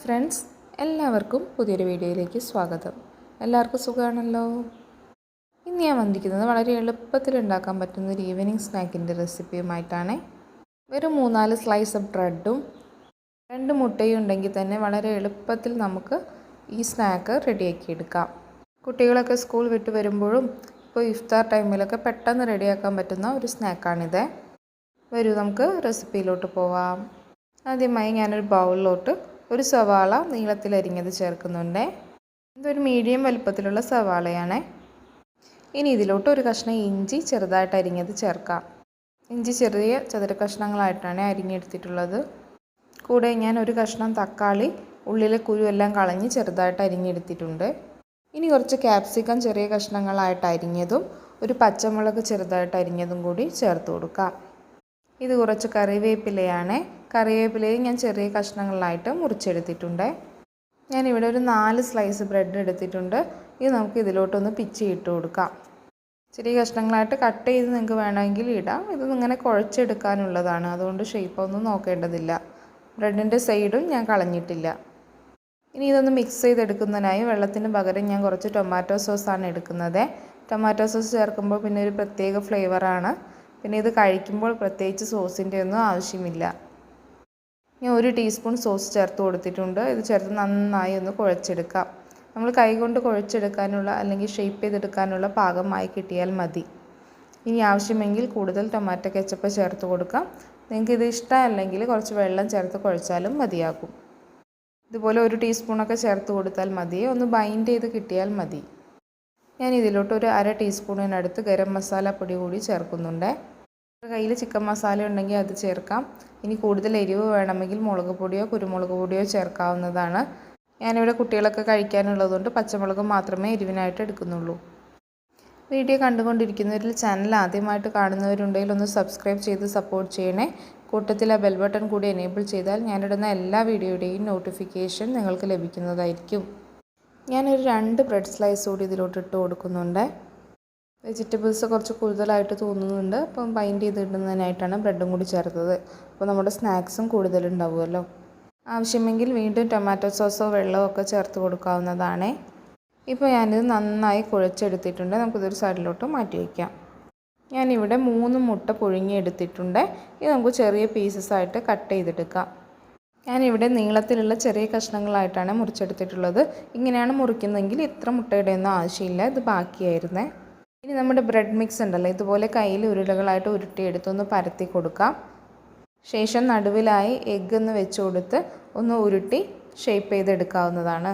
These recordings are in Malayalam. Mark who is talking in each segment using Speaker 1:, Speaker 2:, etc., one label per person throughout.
Speaker 1: ഫ്രണ്ട്സ് എല്ലാവർക്കും പുതിയൊരു വീഡിയോയിലേക്ക് സ്വാഗതം. എല്ലാവർക്കും സുഖമാണല്ലോ? ഇന്ന് ഞാൻ വന്നിരിക്കുന്നത് വളരെ എളുപ്പത്തിൽ ഉണ്ടാക്കാൻ പറ്റുന്ന ഒരു ഈവനിങ് സ്നാക്കിന്റെ റെസിപ്പിയുമായിട്ടാണ്. വെറും മൂന്നാൽ സ്ലൈസ് ഓഫ് ബ്രെഡും രണ്ട് മുട്ടയും ഉണ്ടെങ്കിൽ തന്നെ വളരെ എളുപ്പത്തിൽ നമുക്ക് ഈ സ്നാക്ക് റെഡിയാക്കി എടുക്കാം കുട്ടികളൊക്കെ സ്കൂൾ വിട്ട് വരുമ്പോഴും ഇപ്പോൾ ഇഫ്താർ ടൈമിലൊക്കെ പെട്ടെന്ന് റെഡിയാക്കാൻ പറ്റുന്ന ഒരു സ്നാക്കാണിത് വരൂ നമുക്ക് റെസിപ്പിയിലോട്ട് പോവാം. ആദ്യമായി ഞാനൊരു ബൗളിലോട്ട് ഒരു സവാള നീളത്തിലരിഞ്ഞത് ചേർക്കുന്നുണ്ട്. ഇതൊരു മീഡിയം വലുപ്പത്തിലുള്ള സവാളയാണ്. ഇനി ഇതിലോട്ട് ഒരു കഷ്ണം ഇഞ്ചി ചെറുതായിട്ട് അരിഞ്ഞത് ചേർക്കാം. ഇഞ്ചി ചെറിയ ചതുര കഷ്ണങ്ങളായിട്ടാണ് അരിഞ്ഞെടുത്തിട്ടുള്ളത്. കൂടെ ഞാൻ ഒരു കഷ്ണം തക്കാളി ഉള്ളിലെ കുരുവെല്ലാം കളഞ്ഞ് ചെറുതായിട്ട് അരിഞ്ഞെടുത്തിട്ടുണ്ട്. ഇനി കുറച്ച് ക്യാപ്സിക്കം ചെറിയ കഷ്ണങ്ങളായിട്ട് അരിഞ്ഞതും ഒരു പച്ചമുളക് ചെറുതായിട്ട് അരിഞ്ഞതും കൂടി ചേർത്ത് കൊടുക്കാം. ഇത് കുറച്ച് കറിവേപ്പിലയാണ്. കറിവേപ്പിലയും ഞാൻ ചെറിയ കഷ്ണങ്ങളിലായിട്ട് മുറിച്ചെടുത്തിട്ടുണ്ട്. ഞാനിവിടെ ഒരു നാല് സ്ലൈസ് ബ്രെഡ് എടുത്തിട്ടുണ്ട്. ഇത് നമുക്ക് ഇതിലോട്ടൊന്ന് പിച്ചി ഇട്ട് കൊടുക്കാം. ചെറിയ കഷ്ണങ്ങളായിട്ട് കട്ട് ചെയ്ത് നിങ്ങൾക്ക് വേണമെങ്കിൽ ഇടാം. ഇത് ഇങ്ങനെ കുഴച്ചെടുക്കാനുള്ളതാണ്. അതുകൊണ്ട് ഷേപ്പൊന്നും നോക്കേണ്ടതില്ല. ബ്രെഡിന്റെ സൈഡും ഞാൻ കളഞ്ഞിട്ടില്ല. ഇനി ഇതൊന്ന് മിക്സ് ചെയ്തെടുക്കുന്നതിനായി വെള്ളത്തിന് പകരം ഞാൻ കുറച്ച് ടൊമാറ്റോ സോസാണ് എടുക്കുന്നത്. ടൊമാറ്റോ സോസ് ചേർക്കുമ്പോൾ പിന്നെ ഒരു പ്രത്യേക ഫ്ലേവറാണ് പിന്നെ ഇത് കഴിക്കുമ്പോൾ പ്രത്യേകിച്ച് സോസിന്റെ ഒന്നും ആവശ്യമില്ല. ഞാൻ ഒരു ടീസ്പൂൺ സോസ് ചേർത്ത് കൊടുത്തിട്ടുണ്ട്. ഇത് ചേർത്ത് നന്നായി ഒന്ന് കുഴച്ചെടുക്കാം. നമ്മൾ കൈകൊണ്ട് കുഴച്ചെടുക്കാനുള്ള അല്ലെങ്കിൽ ഷേപ്പ് ചെയ്തെടുക്കാനുള്ള പാകമായി കിട്ടിയാൽ മതി. ഇനി ആവശ്യമെങ്കിൽ കൂടുതൽ ടൊമാറ്റോ കെച്ചപ്പ് ചേർത്ത് കൊടുക്കാം. നിങ്ങൾക്ക് ഇത് ഇഷ്ടമല്ലെങ്കിൽ കുറച്ച് വെള്ളം ചേർത്ത് കുഴച്ചാലും മതിയാകും. ഇതുപോലെ ഒരു ടീസ്പൂണൊക്കെ ചേർത്ത് കൊടുത്താൽ മതി. ഒന്ന് ബൈൻഡ് ചെയ്ത് കിട്ടിയാൽ മതി. ഞാൻ ഇതിലോട്ട് ഒരു അര ടീസ്പൂണിനടുത്ത് ഗരം മസാല പൊടി കൂടി ചേർക്കുന്നുണ്ട്. കയ്യിൽ ചിക്കൻ മസാല ഉണ്ടെങ്കിൽ അത് ചേർക്കാം. ഇനി കൂടുതൽ എരിവ് വേണമെങ്കിൽ മുളക് പൊടിയോ കുരുമുളക് പൊടിയോ ചേർക്കാവുന്നതാണ്. ഞാനിവിടെ കുട്ടികളൊക്കെ കഴിക്കാനുള്ളതുകൊണ്ട് പച്ചമുളക് മാത്രമേ എരിവിനായിട്ട് എടുക്കുന്നുള്ളൂ. വീഡിയോ കണ്ടുകൊണ്ടിരിക്കുന്നവരിൽ ചാനൽ ആദ്യമായിട്ട് കാണുന്നവരുണ്ടെങ്കിൽ ഒന്ന് സബ്സ്ക്രൈബ് ചെയ്ത് സപ്പോർട്ട് ചെയ്യണേ. കൂട്ടത്തിൽ ആ ബെൽ ബട്ടൺ കൂടി എനേബിൾ ചെയ്താൽ ഞാനിടുന്ന എല്ലാ വീഡിയോയുടെയും നോട്ടിഫിക്കേഷൻ നിങ്ങൾക്ക് ലഭിക്കുന്നതായിരിക്കും. ഞാനൊരു രണ്ട് ബ്രെഡ് സ്ലൈസ് കൂടി ഇതിലോട്ട് ഇട്ട് കൊടുക്കുന്നുണ്ട്. വെജിറ്റബിൾസ് കുറച്ച് കൂടുതലായിട്ട് തോന്നുന്നുണ്ട്. അപ്പം ബൈൻഡ് ചെയ്തിടുന്നതിനായിട്ടാണ് ബ്രെഡും കൂടി ചേർത്തത്. അപ്പോൾ നമ്മുടെ സ്നാക്സും കൂടുതലുണ്ടാവുമല്ലോ. ആവശ്യമെങ്കിൽ വീണ്ടും ടൊമാറ്റോ സോസോ വെള്ളമോ ഒക്കെ ചേർത്ത് കൊടുക്കാവുന്നതാണ്. ഇപ്പോൾ ഞാനിത് നന്നായി കുഴച്ചെടുത്തിട്ടുണ്ട്. നമുക്കിതൊരു സൈഡിലോട്ട് മാറ്റി വയ്ക്കാം ഞാനിവിടെ മൂന്ന് മുട്ട പുഴുങ്ങിയെടുത്തിട്ടുണ്ട്. ഇത് നമുക്ക് ചെറിയ പീസസ് ആയിട്ട് കട്ട് ചെയ്തെടുക്കാം. ഞാനിവിടെ നീളത്തിലുള്ള ചെറിയ കഷ്ണങ്ങളായിട്ടാണ് മുറിച്ചെടുത്തിട്ടുള്ളത്. ഇങ്ങനെയാണ് മുറിക്കുന്നതെങ്കിൽ ഇത്ര മുട്ടയുടെ ഒന്നും ആവശ്യമില്ല. ഇത് ബാക്കിയായിരുന്നേ. ഇനി നമ്മുടെ ബ്രെഡ് മിക്സ് ഉണ്ടല്ലോ. ഇതുപോലെ കയ്യിൽ ഉരുളകളായിട്ട് ഉരുട്ടിയെടുത്ത് ഒന്ന് പരത്തി കൊടുക്കാം. ശേഷം നടുവിലായി എഗ്ഗ് ഒന്ന് വെച്ച് കൊടുത്ത് ഒന്ന് ഉരുട്ടി ഷേപ്പ് ചെയ്തെടുക്കാവുന്നതാണ്.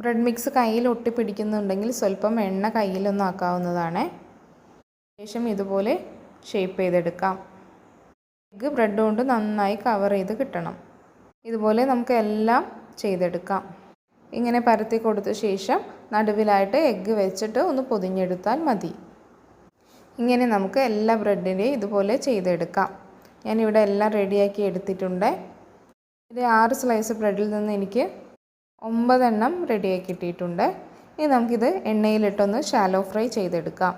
Speaker 1: ബ്രെഡ് മിക്സ് കയ്യിൽ പിടിക്കുന്നുണ്ടെങ്കിൽ സ്വല്പം എണ്ണ കയ്യിലൊന്നും ആക്കാവുന്നതാണ്. ശേഷം ഇതുപോലെ ഷേപ്പ് ചെയ്തെടുക്കാം. എഗ്ഗ് ബ്രെഡ് കൊണ്ട് നന്നായി കവർ ചെയ്ത് കിട്ടണം. ഇതുപോലെ നമുക്ക് എല്ലാം ചെയ്തെടുക്കാം. ഇങ്ങനെ പരത്തി കൊടുത്ത ശേഷം നടുവിലായിട്ട് എഗ്ഗ് വെച്ചിട്ട് ഒന്ന് പൊതിഞ്ഞെടുത്താൽ മതി. ഇങ്ങനെ നമുക്ക് എല്ലാ ബ്രെഡിന്റെയും ഇതുപോലെ ചെയ്തെടുക്കാം. ഞാനിവിടെ എല്ലാം റെഡിയാക്കി എടുത്തിട്ടുണ്ട്. ഇത് ആറ് സ്ലൈസ് ബ്രെഡിൽ നിന്ന് എനിക്ക് ഒമ്പതെണ്ണം റെഡിയാക്കി കിട്ടിയിട്ടുണ്ട്. ഇനി നമുക്കിത് എണ്ണയിലിട്ടൊന്ന് ഷാലോ ഫ്രൈ ചെയ്തെടുക്കാം.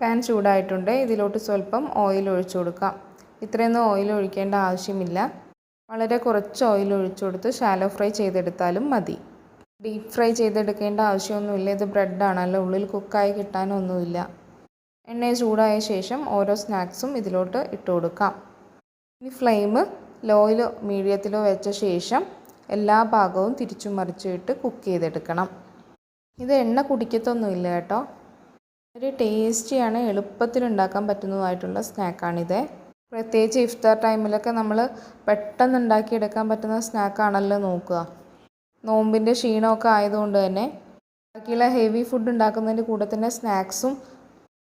Speaker 1: പാൻ ചൂടായിട്ടുണ്ട്. ഇതിലോട്ട് സ്വല്പം ഓയിൽ ഒഴിച്ചു കൊടുക്കാം. ഇത്രയൊന്നും ഓയിൽ ഒഴിക്കേണ്ട ആവശ്യമില്ല. വളരെ കുറച്ച് ഓയിൽ ഒഴിച്ചു കൊടുത്ത് ഷാലോ ഫ്രൈ ചെയ്തെടുത്താലും മതി. ഡീപ്പ് ഫ്രൈ ചെയ്തെടുക്കേണ്ട ആവശ്യമൊന്നുമില്ല. ഇത് ബ്രെഡാണല്ലോ ഉള്ളിൽ കുക്കായി കിട്ടാനൊന്നുമില്ല. എണ്ണ ചൂടായ ശേഷം ഓരോ സ്നാക്സും ഇതിലോട്ട് ഇട്ട് കൊടുക്കാം. ഇനി ഫ്ലെയിം ലോയിലോ മീഡിയത്തിലോ വെച്ച ശേഷം എല്ലാ ഭാഗവും തിരിച്ചു മറിച്ചിട്ട് കുക്ക് ചെയ്തെടുക്കണം. ഇത് എണ്ണ കുടിക്കത്തൊന്നുമില്ല കേട്ടോ. ഒരു ടേസ്റ്റിയാണ് എളുപ്പത്തിൽ ഉണ്ടാക്കാൻ പറ്റുന്നതായിട്ടുള്ള സ്നാക്കാണിത് പ്രത്യേകിച്ച് ഇഫ്താർ ടൈമിലൊക്കെ നമ്മൾ പെട്ടെന്ന് ഉണ്ടാക്കിയെടുക്കാൻ പറ്റുന്ന സ്നാക്കാണല്ലോ നോക്കുക. നോമ്പിന്റെ ക്ഷീണമൊക്കെ ആയതുകൊണ്ട് തന്നെ ബാക്കിയുള്ള ഹെവി ഫുഡ് ഉണ്ടാക്കുന്നതിന്റെ കൂടെ തന്നെ സ്നാക്സും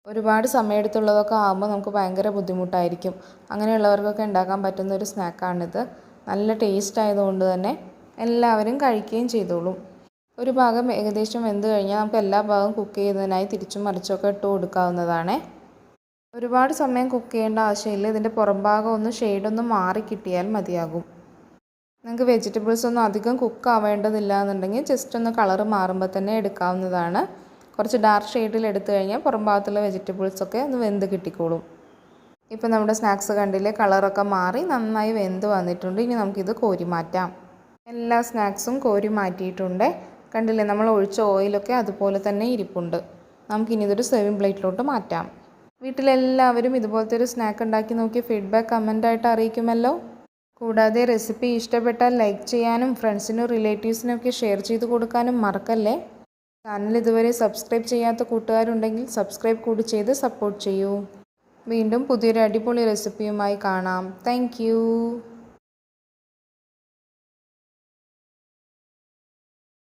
Speaker 1: ഒരുപാട് സമയമെടുത്തുള്ളതൊക്കെ ആകുമ്പോൾ നമുക്ക് ഭയങ്കര ബുദ്ധിമുട്ടായിരിക്കും. അങ്ങനെയുള്ളവർക്കൊക്കെ ഉണ്ടാക്കാൻ പറ്റുന്ന ഒരു സ്നാക്കാണിത്. നല്ല ടേസ്റ്റ് ആയതുകൊണ്ട് തന്നെ എല്ലാവരും കഴിക്കുകയും ചെയ്തോളും. ഒരു ഭാഗം ഏകദേശം വെന്ത് കഴിഞ്ഞാൽ നമുക്ക് എല്ലാ ഭാഗവും കുക്ക് ചെയ്യുന്നതിനായി തിരിച്ചും മറിച്ചൊക്കെ ഇട്ട് കൊടുക്കാവുന്നതാണ്. ഒരുപാട് സമയം കുക്ക് ചെയ്യേണ്ട ആവശ്യമില്ല. ഇതിന്റെ പുറം ഭാഗം ഒന്ന് ഷെയ്ഡൊന്ന് മാറി കിട്ടിയാൽ മതിയാകും. നിങ്ങൾക്ക് വെജിറ്റബിൾസ് ഒന്നും അധികം കുക്ക് ആവേണ്ടതില്ല എന്നുണ്ടെങ്കിൽ ജസ്റ്റ് ഒന്ന് കളറ് മാറുമ്പോൾ തന്നെ എടുക്കാവുന്നതാണ്. കുറച്ച് ഡാർക്ക് ഷെയ്ഡിൽ എടുത്തു കഴിഞ്ഞാൽ പുറം ഭാഗത്തുള്ള വെജിറ്റബിൾസൊക്കെ ഒന്ന് വെന്ത് കിട്ടിക്കോളും. ഇപ്പോൾ നമ്മുടെ സ്നാക്സ് കണ്ടില്ലേ? കളറൊക്കെ മാറി നന്നായി വെന്ത് വന്നിട്ടുണ്ട്. ഇനി നമുക്കിത് കോരി മാറ്റാം. എല്ലാ സ്നാക്സും കോരി മാറ്റിയിട്ടുണ്ട്. കണ്ടില്ലേ? നമ്മൾ ഒഴിച്ച ഓയിലൊക്കെ അതുപോലെ തന്നെ ഇരിപ്പുണ്ട്. നമുക്കിനി ഇതൊരു സെർവിങ് പ്ലേറ്റിലോട്ട് മാറ്റാം. വീട്ടിലെല്ലാവരും ഇതുപോലത്തെ ഒരു സ്നാക്ക് ഉണ്ടാക്കി നോക്കി ഫീഡ്ബാക്ക് കമന്റായിട്ട് അറിയിക്കുമല്ലോ. കൂടാതെ റെസിപ്പി ഇഷ്ടപ്പെട്ടാൽ ലൈക്ക് ചെയ്യാനും ഫ്രണ്ട്സിനും റിലേറ്റീവ്സിനും ഒക്കെ ഷെയർ ചെയ്ത് കൊടുക്കാനും മറക്കല്ലേ? ചാനൽ ഇതുവരെ സബ്സ്ക്രൈബ് ചെയ്യാത്ത കൂട്ടുകാരുണ്ടെങ്കിൽ സബ്സ്ക്രൈബ് കൂടി ചെയ്ത് സപ്പോർട്ട് ചെയ്യൂ. വീണ്ടും പുതിയൊരു അടിപൊളി റെസിപ്പിയുമായി കാണാം. താങ്ക്